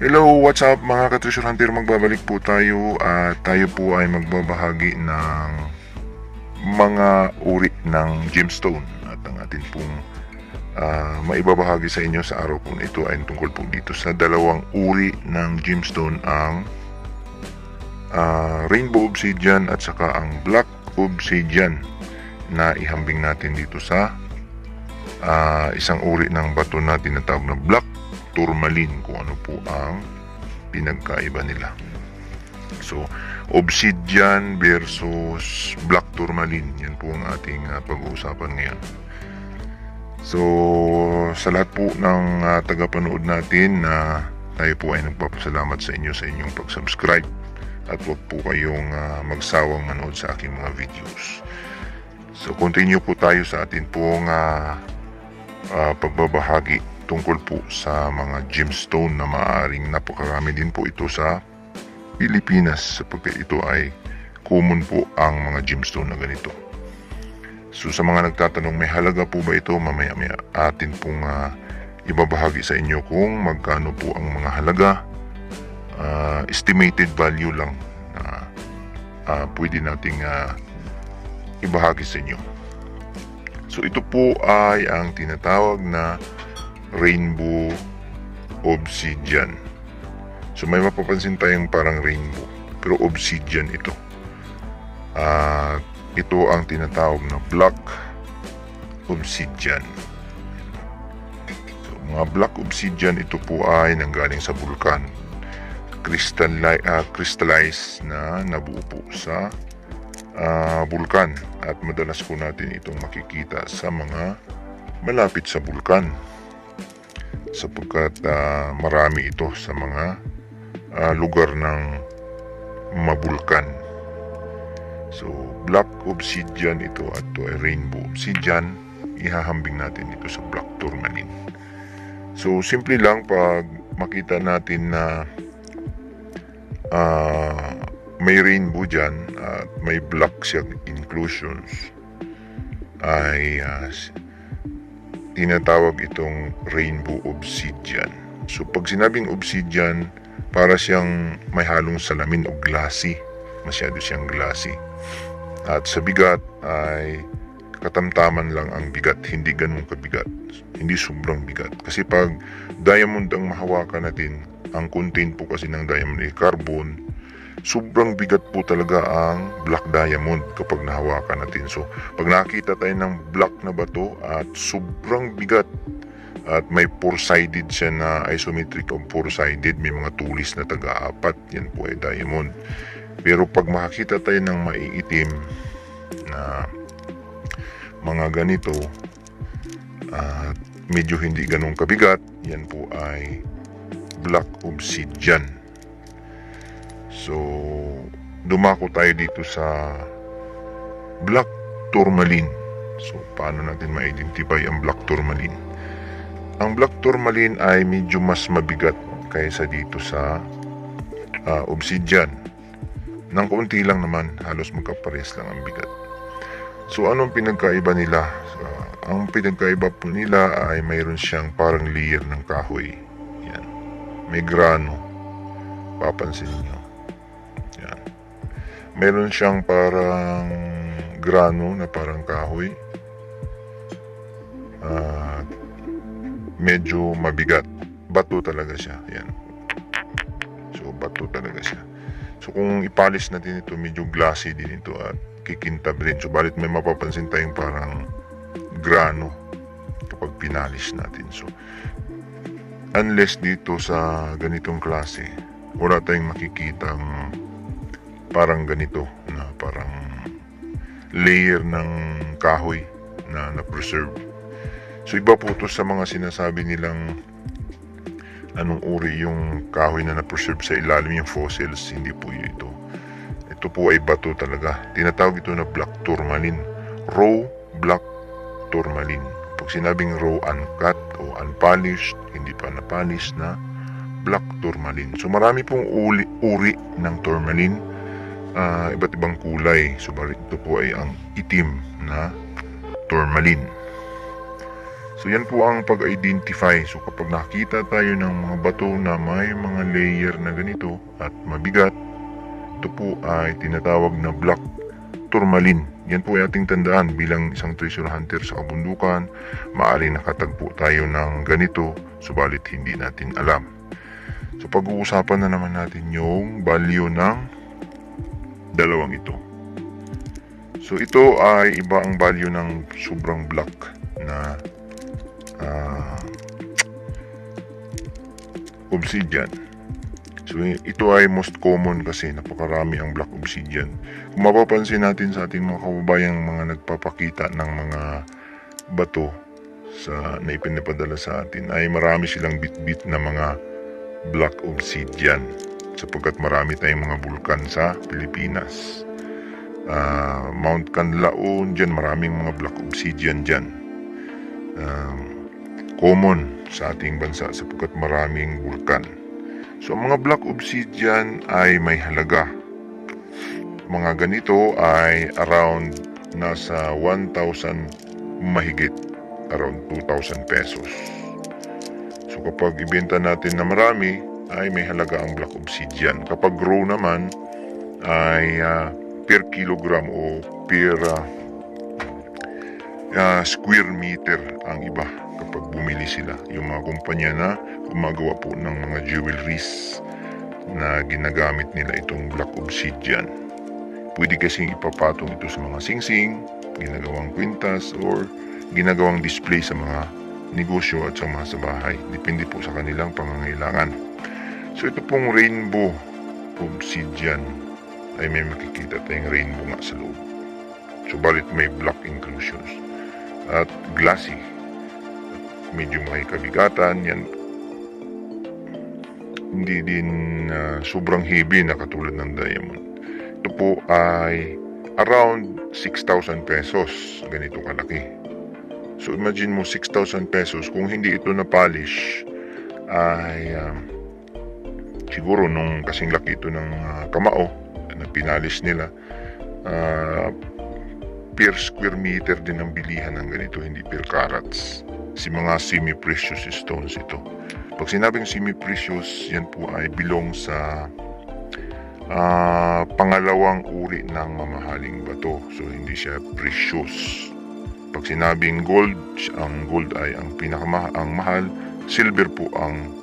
Hello, what's up mga ka-treasure hunter? Magbabalik po tayo at tayo po ay magbabahagi ng mga uri ng gemstone at ang atin pong ah, maibabahagi sa inyo sa araw po ito ay tungkol po dito sa dalawang uri ng gemstone ang ah, rainbow obsidian at saka ang black obsidian na ihambing natin dito sa ah, isang uri ng bato na tinatawag na black tourmaline kung ano po ang pinagkaiba nila. So, obsidian versus black tourmaline. Yan po ang ating ah, pag-uusapan ngayon. So, sa lahat po ng ah, tagapanood natin na tayo po ay nagpapasalamat sa inyo sa inyong pag-subscribe at huwag po kayong ah, magsawang manood sa aking mga videos. So, continue po tayo sa atin pong ah, ah, pagbabahagi tungkol po sa mga gemstone na maaaring napakarami din po ito sa Pilipinas sapagkat ito ay common po ang mga gemstone na ganito. So sa mga nagtatanong may halaga po ba ito mamaya maya atin pong ah, ibabahagi sa inyo kung magkano po ang mga halaga Ah, estimated value lang na ah, pwede nating ah, ibahagi sa inyo. So ito po ay ang tinatawag na rainbow obsidian. So may mapapansin tayong parang rainbow pero obsidian ito. At ito ang tinatawag na black obsidian. So mga black obsidian ito po ay nanggaling sa bulkan. Crystalli- ah, crystallized na nabuo po sa ah, bulkan at madalas po natin itong makikita sa mga malapit sa bulkan sapagkat ah, marami ito sa mga ah, lugar ng mabulkan. So, black obsidian ito at ay rainbow obsidian. Ihahambing natin ito sa black tourmaline. So, simple lang pag makita natin na ah, may rainbow dyan at may black siyang inclusions ay s- tinatawag itong rainbow obsidian. So pag sinabing obsidian, para siyang may halong salamin o glassy. Masyado siyang glassy. At sa bigat ay katamtaman lang ang bigat, hindi ganun kabigat. Hindi sobrang bigat. Kasi pag diamond ang mahawakan natin, ang content po kasi ng diamond ay carbon, sobrang bigat po talaga ang black diamond kapag nahawakan natin. So, pag nakita tayo ng black na bato at sobrang bigat at may four-sided siya na isometric o four-sided, may mga tulis na taga-apat, yan po ay diamond. Pero pag makakita tayo ng maiitim na mga ganito at medyo hindi ganun kabigat, yan po ay black obsidian. So, dumako tayo dito sa black tourmaline. So, paano natin ma-identify ang black tourmaline? Ang black tourmaline ay medyo mas mabigat kaysa dito sa ah, obsidian. Nang kaunti lang naman, halos magkapares lang ang bigat. So, anong pinagkaiba nila? So, ang pinagkaiba po nila ay mayroon siyang parang layer ng kahoy. Yan. May grano. Papansin niyo. Meron siyang parang grano na parang kahoy. At medyo mabigat. Bato talaga siya. Yan. So, bato talaga siya. So, kung ipalis natin ito, medyo glassy din ito at kikintab rin. So, balit may mapapansin tayong parang grano kapag pinalis natin. So, unless dito sa ganitong klase, wala tayong makikitang parang ganito na parang layer ng kahoy na na-preserve. So iba po to sa mga sinasabi nilang anong uri yung kahoy na na-preserve sa ilalim yung fossils. Hindi po ito. Ito po ay bato talaga. Tinatawag ito na black tourmaline. Raw black tourmaline. Pag sinabing raw uncut o unpolished, hindi pa napalis na black tourmaline. So marami pong uli, uri ng tourmaline. Ah, iba't ibang kulay. So bali- ito po ay ang itim na tourmaline. So yan po ang pag-identify. So kapag nakita tayo ng mga bato na may mga layer na ganito at mabigat, ito po ay tinatawag na black tourmaline. Yan po ay ating tandaan bilang isang treasure hunter sa kabundukan. Maari nakatagpo tayo ng ganito, subalit hindi natin alam. So pag-uusapan na naman natin yung value ng dalawang ito. So ito ay iba ang value ng sobrang black na ah, obsidian. So ito ay most common kasi napakarami ang black obsidian. Kung mapapansin natin sa ating mga kababayang mga nagpapakita ng mga bato sa na ipinapadala sa atin ay marami silang bit-bit na mga black obsidian sapagkat marami tayong mga bulkan sa Pilipinas. Ah, Mount Canlaon, dyan maraming mga black obsidian dyan. Um, common sa ating bansa sapagkat maraming bulkan. So ang mga black obsidian ay may halaga. Mga ganito ay around nasa 1,000 mahigit around 2,000 pesos. So kapag ibenta natin na marami ay may halaga ang black obsidian. Kapag raw naman ay ah, per kilogram o per ah, ah, square meter ang iba kapag bumili sila. Yung mga kumpanya na gumagawa po ng mga jewelries na ginagamit nila itong black obsidian. Pwede kasing ipapatong ito sa mga singsing, ginagawang kwintas, or ginagawang display sa mga negosyo at sa mga sa bahay. Depende po sa kanilang pangangailangan. So ito pong rainbow obsidian ay may makikita tayong rainbow nga sa loob. Subalit may black inclusions at glassy. Medyo may kabigatan. Yan hindi din ah, sobrang heavy na katulad ng diamond. Ito po ay around 6,000 pesos. Ganito kalaki. So imagine mo 6,000 pesos kung hindi ito na polish ay ah, siguro nung kasing laki ito ng ah, kamao na pinalis nila ah, per square meter din ang bilihan ng ganito hindi per carats. Si mga semi-precious stones ito. Pag sinabing semi-precious yan po ay belong sa ah, pangalawang uri ng mamahaling bato. So hindi siya precious. Pag sinabing gold ang gold ay ang pinakama ang mahal. Silver po ang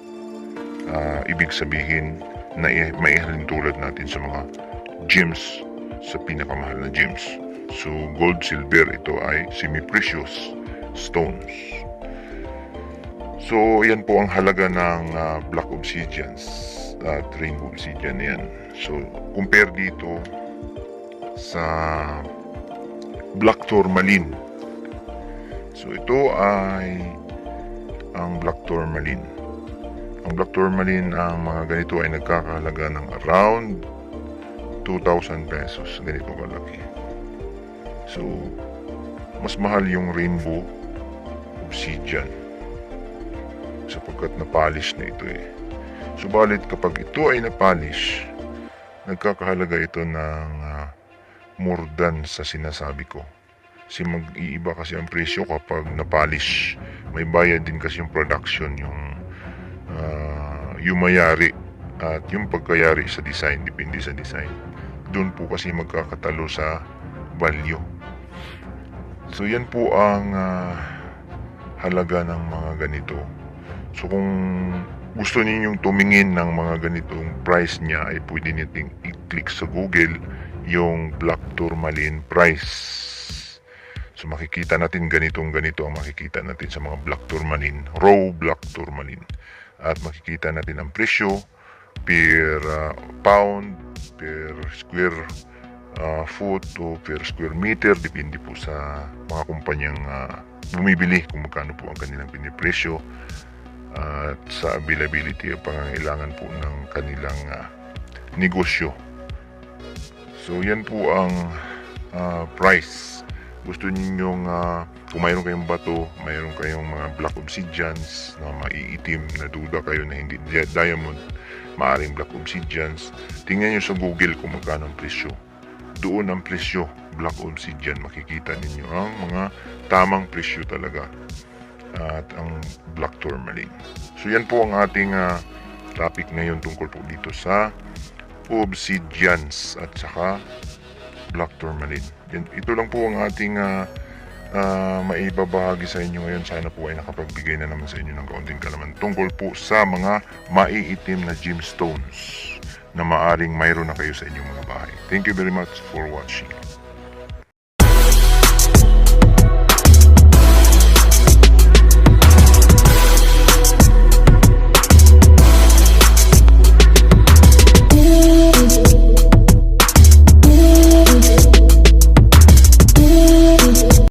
ah, ibig sabihin na maihalin tulad natin sa mga gems sa pinakamahal na gems. So gold, silver ito ay semi-precious stones. So yan po ang halaga ng ah, black obsidians at rainbow obsidian yan. So compare dito sa black tourmaline. So ito ay ang black tourmaline. Ang black tourmaline, ang mga ganito ay nagkakahalaga ng around 2,000 pesos. Ganito kalaki. So, mas mahal yung rainbow obsidian sapagkat na-polish na ito eh. Subalit kapag ito ay na-polish, nagkakahalaga ito ng ah, more than sa sinasabi ko. Kasi mag-iiba kasi ang presyo kapag na-polish. May bayad din kasi yung production, yung ah, yung mayari at yung pagkayari sa design, depende sa design. Doon po kasi magkakatalo sa value. So yan po ang ah, halaga ng mga ganito. So kung gusto ninyong tumingin ng mga ganitong price niya ay pwede niyo i-click sa Google yung Black Tourmaline price. So makikita natin ganitong ganito ang makikita natin sa mga Black Tourmaline, raw Black Tourmaline. At makikita natin ang presyo per ah, pound, per square ah, foot o per square meter depende po sa mga kumpanyang ah, bumibili kung magkano po ang kanilang pinipresyo at sa availability o pangangailangan po ng kanilang ah, negosyo. So yan po ang ah, price. Gusto ninyong ah, kung mayroon kayong bato, mayroon kayong mga black obsidians na maiitim na duda kayo na hindi di- diamond, maaring black obsidians, tingnan nyo sa Google kung magkano ang presyo. Doon ang presyo, black obsidian, makikita ninyo ang mga tamang presyo talaga. at ang black tourmaline. So yan po ang ating ah, topic ngayon tungkol po dito sa obsidians at saka black tourmaline. Yan, ito lang po ang ating ah, ah, maibabahagi sa inyo ngayon. Sana po ay nakapagbigay na naman sa inyo ng kaunting kalaman tungkol po sa mga maiitim na gemstones na maaring mayroon na kayo sa inyong mga bahay. Thank you very much for watching.